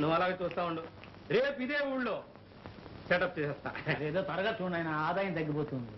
నువ్వు అలాగే చూస్తా ఉండు. రేపు ఇదే ఊళ్ళో. సెటప్ చేసేస్తా. ఏదో త్వరగా చూడండి ఆయన ఆదాయం తగ్గిపోతుంది.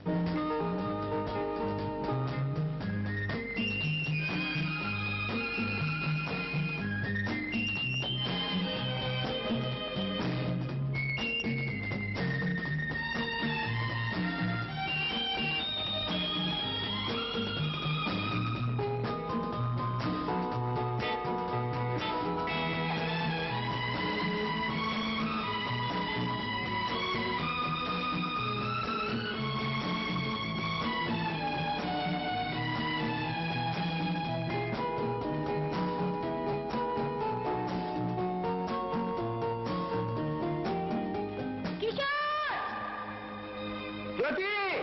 జ్యోతి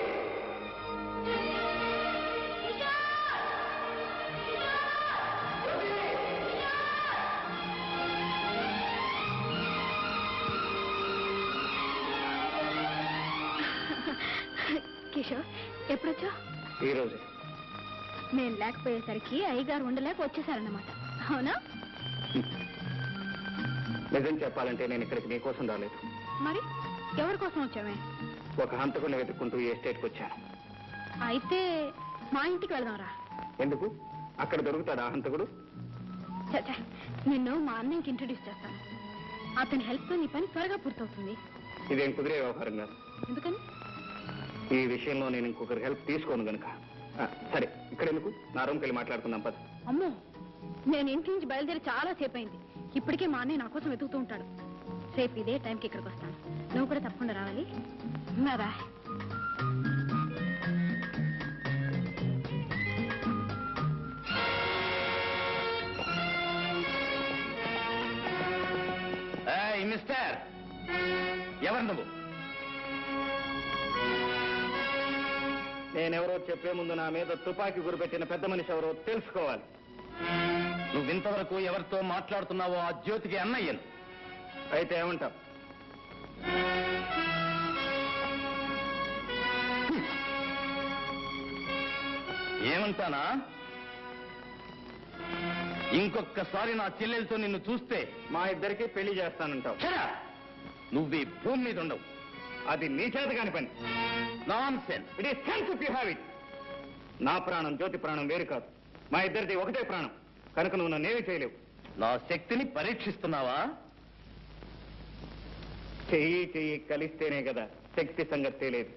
కిషోర్ ఎప్పుడొచ్చా ఈ రోజు లేకపోయేసరికి అయ్యగారు ఉండలేక వచ్చేసారన్నమాట. అవునా? నిజం చెప్పాలంటే నేను ఇక్కడికి నీకోసం రాలేదు. మరి ఎవరి కోసం వచ్చామే ఒక హంతకుని వెతుక్కుంటూ ఈ ఎస్టేట్కి వచ్చాను. అయితే మా ఇంటికి వెళ్దాంరా. ఎందుకు? అక్కడ దొరుకుతాడా ఆ హంతకుడు? చచ్చా నిన్ను మా అన్నయ్యకి ఇంట్రడ్యూస్ చేస్తాను. అతని హెల్ప్తో నీ పని త్వరగా పూర్తవుతుంది. ఇదేం కుదిరే వ్యవహారం కాదు. ఎందుకని? ఈ విషయంలో నేను ఇంకొకరి హెల్ప్ తీసుకోను గనుక. ఆ, సరే ఇక్కడ ఎందుకు? నా రూమ్కి వెళ్ళి మాట్లాడుకుందాం పద. అమ్మో నేను ఇంటి నుంచి బయలుదేరి చాలా సేపు అయింది. ఇప్పటికే మా అన్నయ్య నా కోసం వెతుకుతూ ఉంటాడు. రేపు ఇదే టైంకి ఇక్కడికి వస్తాను. నువ్వు కూడా తప్పకుండా రావాలి. ఉన్నారా మిస్టర్. ఎవరు నువ్వు? నేనెవరో చెప్పే ముందు నా మీద తుపాకీ గురిపెట్టిన పెద్ద మనిషి ఎవరో తెలుసుకోవాలి. నువ్వు ఇంతవరకు ఎవరితో మాట్లాడుతున్నావో ఆ జ్యోతికి అన్నయ్యను. అయితే ఏమంటావు? ఏమంటానా? ఇంకొక్కసారి నా చెల్లెలతో నిన్ను చూస్తే మా ఇద్దరికి పెళ్ళి చేస్తానంటావు. నువ్వు ఈ భూమి మీద ఉండవు. అది నీ చేత కాని పని. Nonsense it is sense if you have it నా ప్రాణం జ్యోతి ప్రాణం వేరు కాదు. మా ఇద్దరిది ఒకటే ప్రాణం. కనుక నువ్వు నన్నేమీ చేయలేవు. నా శక్తిని పరీక్షిస్తున్నావా? చెయ్యి చెయ్యి కలిస్తేనే కదా శక్తి సంగతి తెలియదు.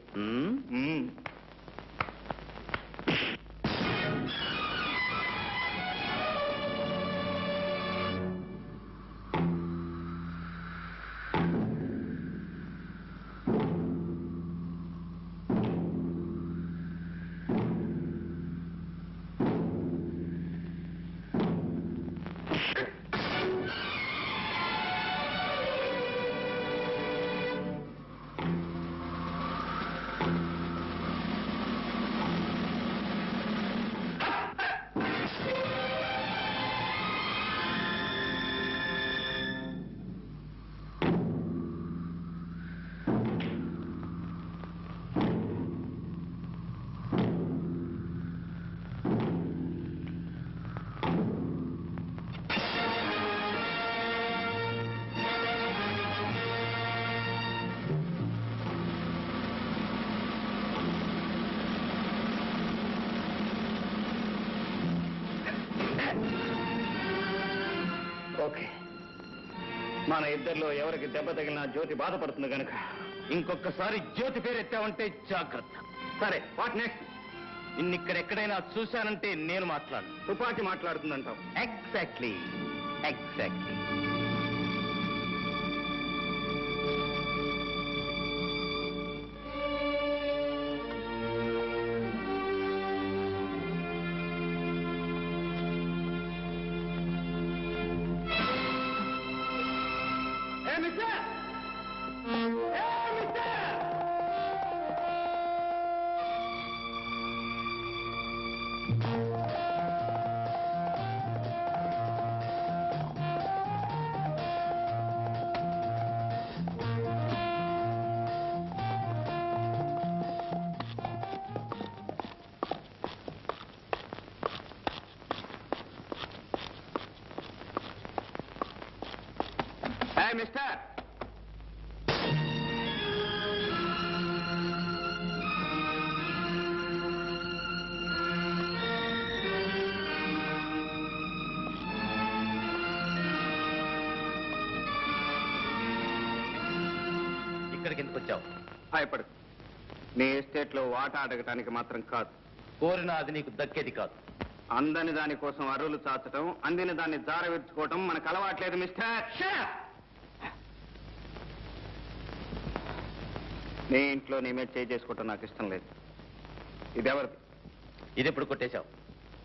ఓకే. మన ఇద్దరిలో ఎవరికి దెబ్బ తగిలినా జ్యోతి బాధపడుతుంది కనుక ఇంకొకసారి జ్యోతి పేరు ఎత్తావంటే జాగ్రత్త. సరే వాట్ నెక్స్ట్ నిన్నిక్కడ ఎక్కడైనా చూశానంటే నేను మాట్లాడు తుపాకి మాట్లాడుతుందంటావు. ఎగ్జాక్ట్లీ ఎగ్జాక్ట్లీ ఏ మిస్టర్ ఏ ఇక్కడికి ఎందుకు వచ్చావు? భయపడు. నీ ఎస్టేట్లో వాటా అడగటానికి మాత్రం కాదు. కోరిన అది నీకు దక్కేది కాదు. అందని దాని కోసం అరువులు చాచటం అందిన దాన్ని జారవిర్చుకోవటం మనకు అలవాట్లేదు మిస్టర్ నీ ఇంట్లో నీ మీద చేయి చేసుకోవటం నాకు ఇష్టం లేదు. ఇది ఎవరిది ఇది ఎప్పుడు కొట్టేశావు?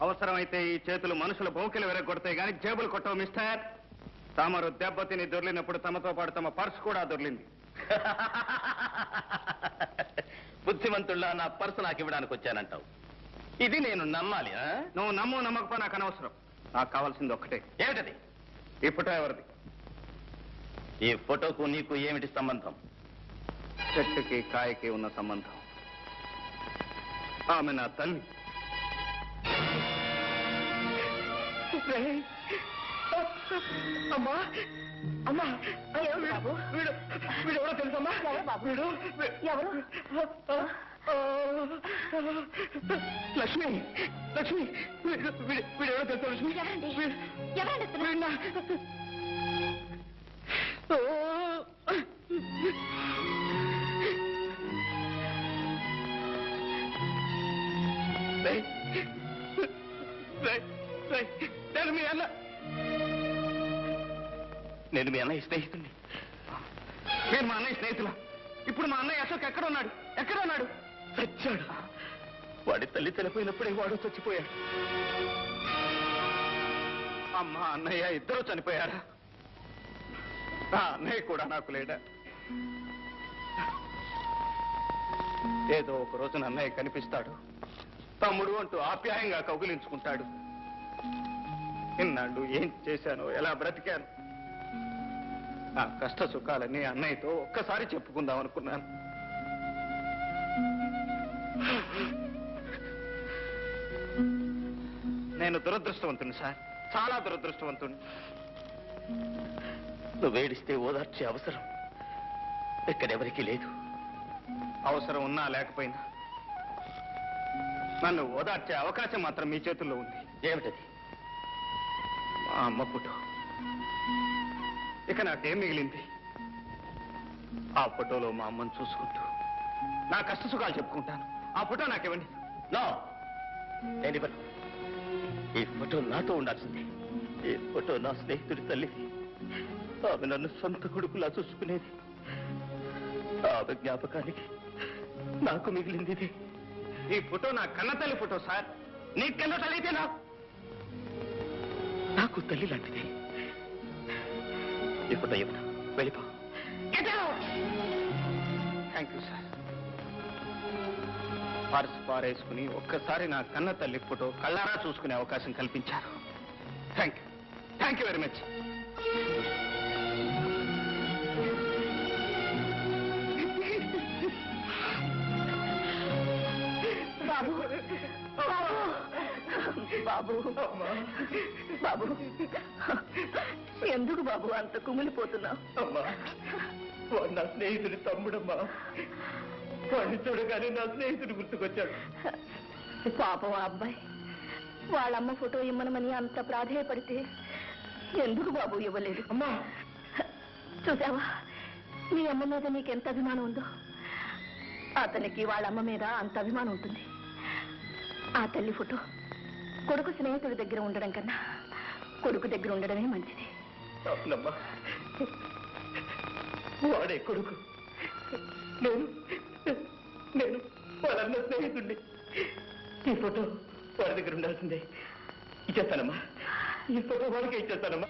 అవసరమైతే ఈ చేతులు మనుషుల బౌకెలు విరగొడతాయి కానీ జేబులు కొట్టవు మిస్టర్. తమరు దెబ్బతిని దొర్లినప్పుడు తమతో పాటు తమ పర్సు కూడా దొర్లింది. బుద్ధిమంతుల్లా నా పర్సు నాకు ఇవ్వడానికి వచ్చానంటావు. ఇది నేను నమ్మాలి ఆ? నువ్వు నమ్ము నమ్మకపో నాకు అనవసరం. నాకు కావాల్సింది ఒక్కటే. ఏమిటది? ఈ ఫోటో ఎవరిది? ఈ ఫోటోకు నీకు ఏమిటి సంబంధం? చెట్టుకి కాయకి ఉన్న సంబంధం. ఆమె నా తల్లి. అమ్మా అమ్మా బాబు వీడు వీడు ఎవరో తెలుసమ్మా వీడు ఎవరు లక్ష్మి లక్ష్మి వీడు వీడు వీడు ఎవరో తెలుసా లక్ష్మి ఎవరండి? వీడు- ఎవరండి? వీడు ఓ. నేను మీ అన్నయ్య స్నేహితుడిని మీరు మా అన్నయ్య స్నేహితుల? ఇప్పుడు మా అన్నయ్య అశోక్ ఎక్కడ ఉన్నాడు? ఎక్కడ ఉన్నాడు? చచ్చాడు వాడి తల్లి చనిపోయినప్పుడే వాడు చచ్చిపోయాడు. అమ్మ అన్నయ్య ఇద్దరు చనిపోయారా? ఆ అన్నయ్య కూడా నాకు లేడా? ఏదో ఒక రోజున అన్నయ్య కనిపిస్తాడు. తమ్ముడు అంటూ ఆప్యాయంగా కౌగిలించుకుంటాడు. ఇన్నాళ్ళు ఏం చేశానో ఎలా బ్రతికాను? నా కష్ట సుఖాలన్నీ అన్నయ్యతో ఒక్కసారి చెప్పుకుందాం అనుకున్నాను. నేను దురదృష్టవంతుని సార్. చాలా దురదృష్టవంతుని నువ్వు వేడిస్తే ఓదార్చే అవసరం ఎక్కడెవరికీ లేదు. అవసరం ఉన్నా లేకపోయినా నన్ను ఓదార్చే అవకాశం మాత్రం మీ చేతుల్లో ఉంది. ఏమిటది? మా అమ్మ ఫోటో. ఇక నాకేం మిగిలింది. ఆ ఫోటోలో మా అమ్మను చూసుకుంటూ నా కష్ట సుఖాలు చెప్పుకుంటాను. ఆ ఫోటో నాకివ్వండి. నో నేను ఇవ్వను. ఈ ఫోటో నాతో ఉండాల్సిందే. ఈ ఫోటో నా స్నేహితుడి తల్లి ఆమె నన్ను సొంత కొడుకులా చూసుకునేది. ఆమె జ్ఞాపకానికి నాకు మిగిలింది ఇది. ఈ ఫోటో నా కన్న తల్లి ఫోటో సార్. నీ కన్న తల్లి అయితే నా నాకు తల్లి లాంటిది. ఫోటో ఇవ్వను వెళ్ళిపో. థ్యాంక్ యూ సార్ పర్స్ పారేసుకుని ఒక్కసారి నా కన్న తల్లి ఫోటో కళ్ళారా చూసుకునే అవకాశం కల్పించారు. Thank you thank you very much బాబు. బాబు. బాబు. ఎందుకు బాబు అంత కుమిలిపోతున్నావు? అమ్మా వాడు నా స్నేహితుడి తమ్ముడమ్మా. వాడిని చూడగానే నా స్నేహితుడు గుర్తుకొచ్చాడు. పాపం ఆ అబ్బాయి. వాళ్ళమ్మ ఫోటో ఇమ్మనమని అంత ప్రాధేయపడితే ఎందుకు బాబు ఇవ్వలేదు? అమ్మా! చూసావా? మీ అమ్మ మీద నీకెంత అభిమానం ఉందో అతనికి వాళ్ళమ్మ మీద అంత అభిమానం ఉంటుంది. ఆ తల్లి ఫోటో కొడుకు స్నేహితుడి దగ్గర ఉండడం కన్నా కొడుకు దగ్గర ఉండడమే మంచిది. అవునమ్మా. వాడే కొడుకు. నేను నేను వాళ్ళన్న స్నేహితుడిని ఈ ఫోటో వాడి దగ్గర ఉండాల్సిందే. ఇచ్చేస్తానమ్మా. ఈ ఫోటో వాడికే ఇచ్చేస్తానమ్మా.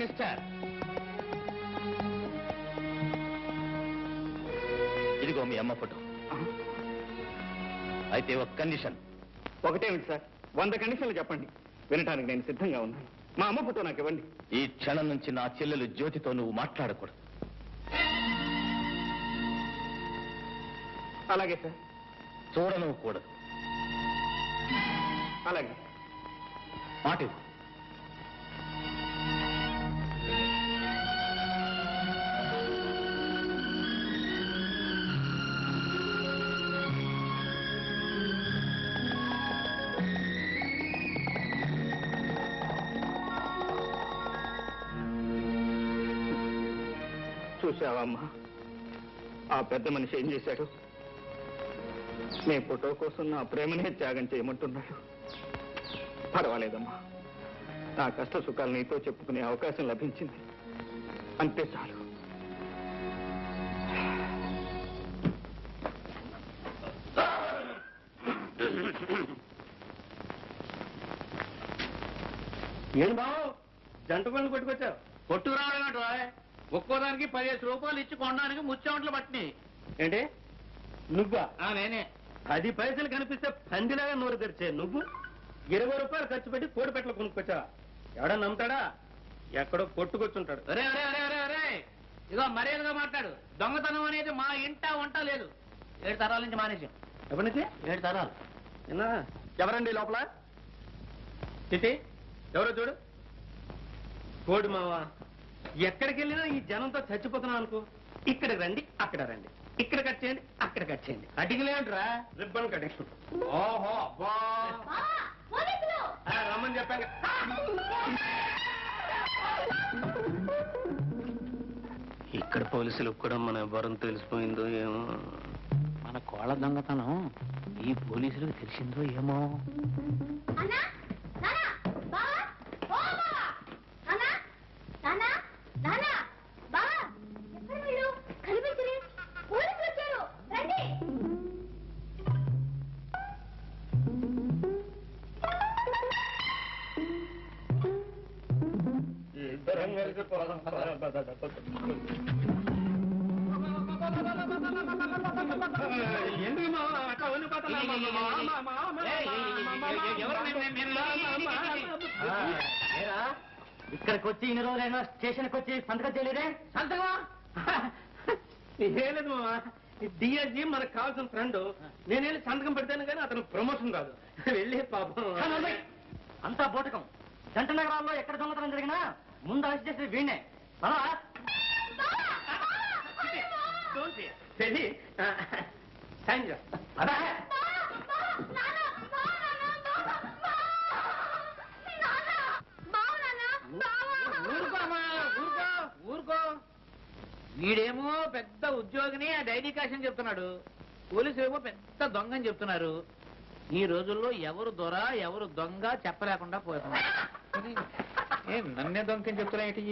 Hi mister. ఇదిగో మీ అమ్మ ఫోటో. అయితే ఒక కండిషన్. ఒకటేమిటి సార్? వంద కండిషన్లు చెప్పండి. వినటానికి నేను సిద్ధంగా ఉన్నాను. మా అమ్మ ఫోటో నాకు ఇవ్వండి. ఈ క్షణం నుంచి నా చెల్లెలు జ్యోతితో నువ్వు మాట్లాడకూడదు. అలాగే సార్. చూడను కూడదు. అలాగే. మాట చూశావమ్మా. ఆ పెద్ద మనిషి ఏం చేశాడు? నీ ఫోటో కోసం నా ప్రేమనే త్యాగం చేయమంటున్నాడు. పర్వాలేదమ్మా. నా కష్ట సుఖాలు నీతో చెప్పుకునే అవకాశం లభించింది. అంతే చాలు. ఏం బావు జంట పనులు కొట్టుకొచ్చావు కొట్టు ఒక్కోదానికి పదిహేను రూపాయలు ఇచ్చి కొనడానికి ముచ్చెమట్లు పట్టినాయి. ఏంటి? నువ్వా? ఆ, నేనే. పది పైసలు కనిపిస్తే పందిలాగా నోరు తెరిచే నువ్వు? ఇరవై రూపాయలు ఖర్చు పెట్టి కోడి పెట్టలు కొనుక్కొచ్చావా ఎవడా నమ్ముతాడా? ఎక్కడో కొట్టుకొచ్చుంటాడు. అరే అరే అరే అరే అరే ఇదిగో మర్యాదగా మాట్లాడు. దొంగతనం అనేది మా ఇంట వంట లేదు. ఏడు తరాల నుంచి మానేసాం ఎప్పటి నుంచి? ఏడు తరాలు. విన్నా ఎవరండి లోపల? చిట్టి ఎవరో చూడు. కోడి మావా? ఎక్కడికి వెళ్ళినా ఈ జనంతో చచ్చిపోతున్నాం అనుకో. ఇక్కడ రండి అక్కడ రండి. ఇక్కడ కట్ చేయండి అక్కడ కట్ చేయండి. అడిగిలేంట్రా? రిబ్బన్ కటింగ్ ఓహో అబ్బా. ఆ, రమ్మని చెప్పాను. ఇక్కడ పోలీసులకు కూడా మన వరం తెలిసిపోయిందో ఏమో. మన కోళ్ళ దొంగతనం ఈ పోలీసులకు తెలిసిందో ఏమో. అన్నా ఇక్కడికి వచ్చి ఇన్ని రోజులైనా స్టేషన్కి వచ్చి సంతకం చేయలేదే సంతకమా ఏం లేదు మావా డిఎస్జీ మనకు కావాల్సిన ఫ్రెండ్ నేను వెళ్ళి సంతకం పెడతాను కానీ అతను ప్రమోషన్ కాదు వెళ్ళి పాపం అంతా బోటకం జంట నగరాల్లో ఎక్కడ దొంగతనం జరిగినా ముందు అరెస్ట్ వీణే చూసి అదే. ఊరుకో ఊరుకో. వీడేమో పెద్ద ఉద్యోగిని ఆ డైలీ కాషన్ చెప్తున్నాడు. పోలీసులు ఏమో పెద్ద దొంగ అని చెప్తున్నారు. ఈ రోజుల్లో ఎవరు దొర ఎవరు దొంగ చెప్పలేకుండా పోతున్నారు. ఏ నన్నే దొంగ అని చెప్తున్నా ఏంటి?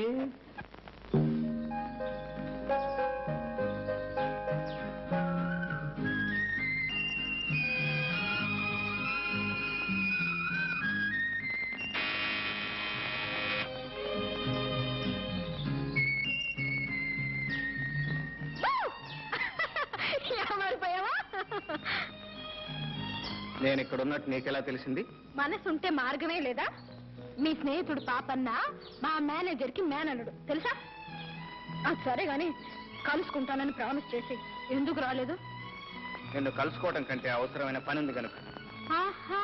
నేను ఇక్కడ ఉన్నట్టు నీకెలా తెలిసింది? మనసుంటే మార్గమే లేదా? మీ స్నేహితుడు పాపన్న మా మేనేజర్కి మేనల్లుడు. తెలుసా? ఆ, సరే గాని కలుసుకుంటానని ప్రామిస్ చేసి. ఎందుకు రాలేదు? నిన్ను కలుసుకోవడం కంటే అవసరమైన పని ఉంది కనుక ఆహా!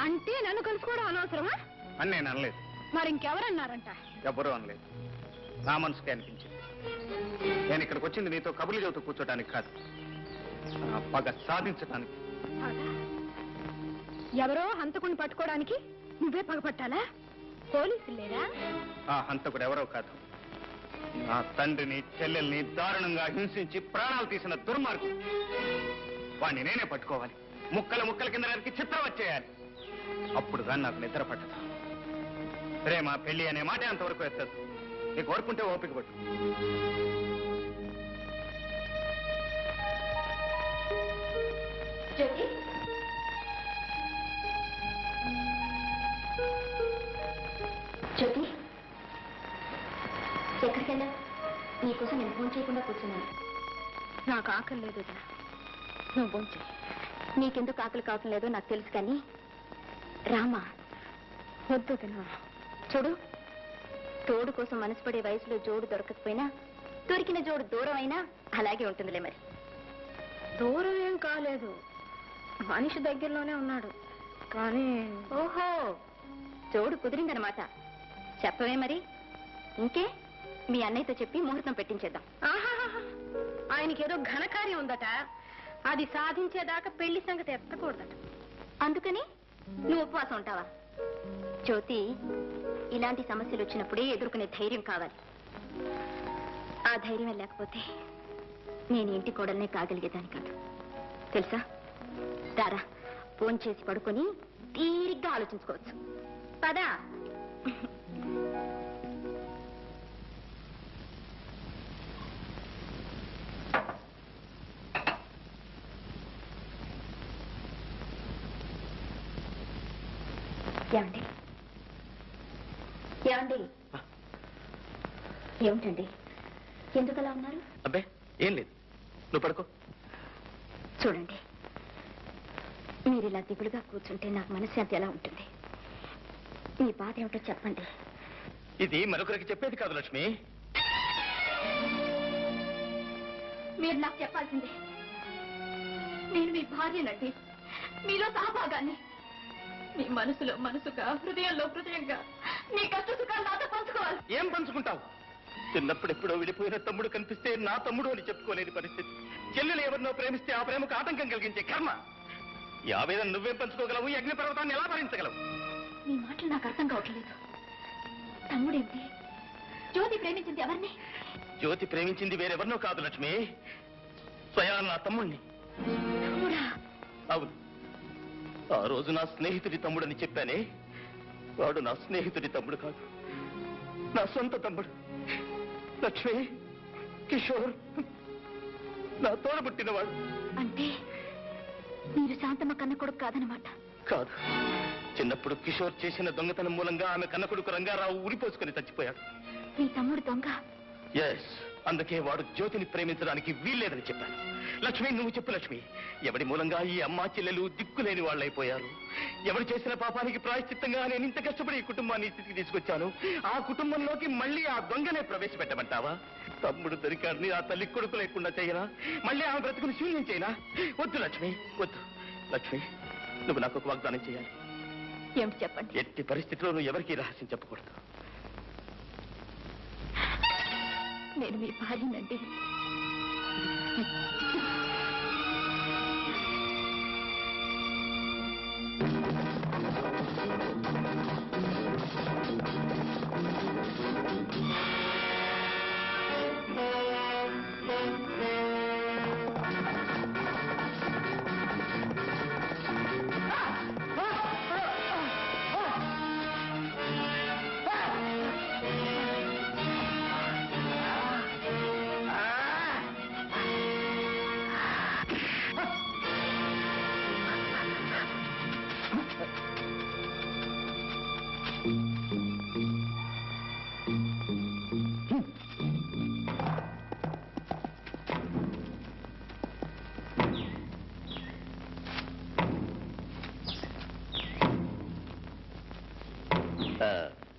అంటే నన్ను కలుసుకోవడం అనవసరమా? అని నేను అనలేదు. మరి ఇంకెవరన్నారంట ఎవ్వరూ అనలేదు. నా మనసుకే అనిపించింది. నేను ఇక్కడికి వచ్చింది నీతో కబుర్లు చెబుతూ కూర్చోడానికి కాదు. పగ సాధించడానికి పగ? ఎవరో హంతకుని పట్టుకోవడానికి నువ్వే పగపట్టాలా? పోలీసులు లేరా? ఆ హంతకుడు ఎవరో కాదు. నా తండ్రిని చెల్లెల్ని దారుణంగా హింసించి ప్రాణాలు తీసిన దుర్మార్గుడు. వాణ్ణి నేనే పట్టుకోవాలి. ముక్కల ముక్కల కింద నరికి చిత్రం వచ్చేయాలి. అప్పుడు కానీ నాకు నిద్ర పట్టదు. ప్రేమ పెళ్ళి అనే మాట అంతవరకు ఎత్తదు. నీకు ఓర్పుంటే ఓపిక పట్టు. జ్యోతి జ్యోతి ఎక్కడికి వెళ్ళా నీకోసం నేను ఫోన్ చేయకుండా కూర్చున్నాను. నాకు ఆకలి లేదు వదినా. నువ్వు భోంచే నీకెందుకు ఆకలి కావటం లేదో నాకు తెలుసు కానీ రామా వద్దు తినా చూడు తోడు కోసం మనసు పడే వయసులో జోడు దొరకకపోయినా దొరికిన జోడు దూరం అయినా అలాగే ఉంటుందిలే మరి. దూరం ఏం కాలేదు. మనిషి దగ్గరలోనే ఉన్నాడు. కానీ ఓహో జోడు కుదిరిందనమాట చెప్పవే మరి. ఇంకే మీ అన్నయ్యతో చెప్పి ముహూర్తం పెట్టించేద్దాం. ఆహాహాహా. ఆయనకేదో ఘనకార్యం ఉందట. అది సాధించేదాకా పెళ్ళి సంగతి ఎత్తకూడదట. అందుకని నువ్వు ఉపవాసం ఉంటావా? జ్యోతి ఇలాంటి సమస్యలు వచ్చినప్పుడే ఎదుర్కొనే ధైర్యం కావాలి. ఆ ధైర్యం లేకపోతే నేను ఇంటి కోడల్నే కాగలిగేదాన్ని కాదు. తెలుసా? దారా ఫోన్ చేసి పడుకొని తీరిగ్గా ఆలోచించుకోవచ్చు. పదా. ఏమిటండి? ఎందుకలా ఉన్నారు? అబ్బే ఏం లేదు. నువ్వు పడుకో. చూడండి. మీరు ఇలా దిగులుగా కూర్చుంటే నాకు మనశ్శాంతి ఎలా ఉంటుంది? మీ బాధ ఏమిటో చెప్పండి. ఇది మరొకరికి చెప్పేది కాదు లక్ష్మి. మీరు నాకు చెప్పాల్సిందే. నేను మీ భార్యనండి. మీలో సహభాగాన్ని. మీ మనసులో మనసుగా హృదయంలో హృదయంగా మీ కష్ట సుఖాలు నాతో పంచుకోవాలి. ఏం పంచుకుంటావు? చిన్నప్పుడు ఎప్పుడో విడిపోయిన తమ్ముడు కనిపిస్తే నా తమ్ముడు అని చెప్పుకోలేని పరిస్థితి. చెల్లెలు ఎవరినో ప్రేమిస్తే ఆ ప్రేమకు ఆటంకం కలిగించే కర్మ. ఈ ఆవేదన నువ్వే పంచుకోగలవు? అగ్ని పర్వతాన్ని ఎలా భరించగలవు? మీ మాటలు నాకు అర్థం కావట్లేదు. తమ్ముడేంటి? జ్యోతి ప్రేమించింది ఎవరిని? జ్యోతి ప్రేమించింది వేరెవరినో కాదు లక్ష్మి. స్వయాన నా తమ్ముణ్ణి. అవును. ఆ రోజు నా స్నేహితుడి తమ్ముడని చెప్పానే. వాడు నా స్నేహితుడి తమ్ముడు కాదు. నా సొంత తమ్ముడు. లక్ష్మి కిషోర్ నా తోడబుట్టినవాడు అంటే మీరు శాంతమ్మ కన్న కొడుకు కాదనమాట కాదు. చిన్నప్పుడు కిషోర్ చేసిన దొంగతనం మూలంగా ఆమె కన్న కొడుకు రంగారావు ఉరిపోసుకుని చచ్చిపోయాడు. మీ తమ్ముడు దొంగ. ఎస్ అందుకే వాడు జ్యోతిని ప్రేమించడానికి వీల్లేదని చెప్పాను. లక్ష్మి నువ్వు చెప్పు లక్ష్మి. ఎవడి మూలంగా ఈ అమ్మా చెల్లెలు దిక్కులేని వాళ్ళైపోయారు? ఎవరు చేసిన పాపానికి ప్రాయశ్చిత్తంగా నేను ఇంత కష్టపడి ఈ కుటుంబాన్ని స్థితికి తీసుకొచ్చాను? ఆ కుటుంబంలోకి మళ్ళీ ఆ దొంగనే ప్రవేశపెట్టమంటావా? తమ్ముడు దొరికాడని ఆ తల్లి కొడుకు లేకుండా చేయనా? మళ్ళీ ఆమె బ్రతుకుని శూన్యం చేయనా? వద్దు లక్ష్మి వద్దు. లక్ష్మి నువ్వు నాకు ఒక వాగ్దానం చేయాలి. ఏమిటి చెప్పండి? ఎట్టి పరిస్థితిలో నువ్వు ఎవరికీ రహస్యం చెప్పకూడదు. నేను మీ భార్యనండి.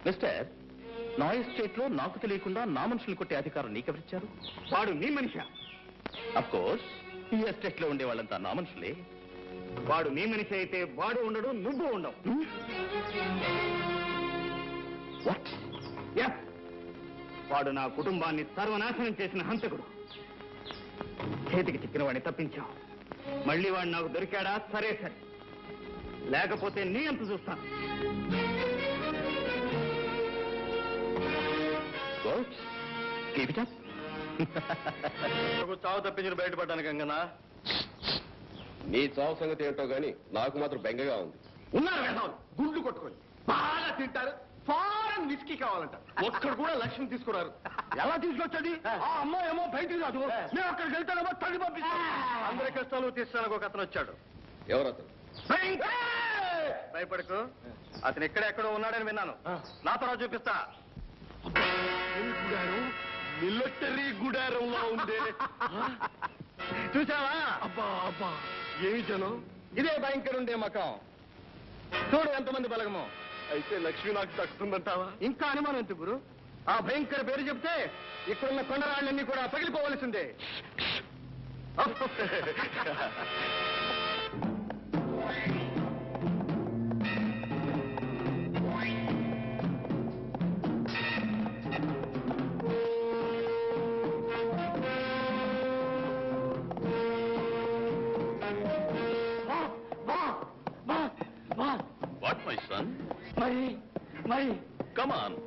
మిస్టర్ నా ఎస్టేట్లో నాకు తెలియకుండా నా మనుషులు కొట్టే అధికారం నీకెవరిచ్చారు? వాడు నీ మనిషా? అఫ్ కోర్స్ ఈ ఎస్టేట్లో ఉండే వాళ్ళంతా నా మనుషులే. వాడు నీ మనిషి అయితే వాడు ఉండడు నువ్వు ఉండవు. What Yes. వాడు నా కుటుంబాన్ని సర్వనాశనం చేసిన హంతకుడు. చేతికి చిక్కిన వాడిని తప్పించాం మళ్ళీ వాడు నాకు దొరికాడా? సరే సరే. లేకపోతే నీ అంత చూస్తాను. చావు తప్పించిన బయటపడ్డాను గంగనా నీ చావు సంగతి ఏంటో గాని నాకు మాత్రం బెంగగా ఉంది. ఉన్నారు వేసవాళ్ళు గుండు కొట్టుకొని. బాగా తింటారు. ఫారెన్ విస్కీ కావాలంట. ఒక్కడు కూడా లక్ష్యం తీసుకున్నారు ఎలా తీసుకొచ్చది? ఆ. అమ్మాయి ఏమో బయటికి రాదు. నేను అక్కడికి వెళ్తానేమో తల్లి పంపిస్తాను అందరి కష్టాలు తీస్తానికి ఒక అతను వచ్చాడు. ఎవరతను? భయపడకు. అతను ఎక్కడెక్కడో ఉన్నాడని విన్నాను. నా తర్వాత చూపిస్తా. మిలిటరీ గుడారంలో ఉండే చూసావా? అబ్బా అబ్బా. ఏ జనం? ఇదే భయంకర ఉండే మకం. చూడు ఎంతమంది బలగమో. అయితే లక్ష్మి నాకు దక్కుతుందంటావా ఇంకా అనుమానం ఎందుకు గురు? ఆ భయంకర పేరు చెప్తే ఇక్కడున్న కొండరాళ్ళన్నీ కూడా పగిలిపోవలసిందే. వాట్ మై సన్ మరి మరి కమాన్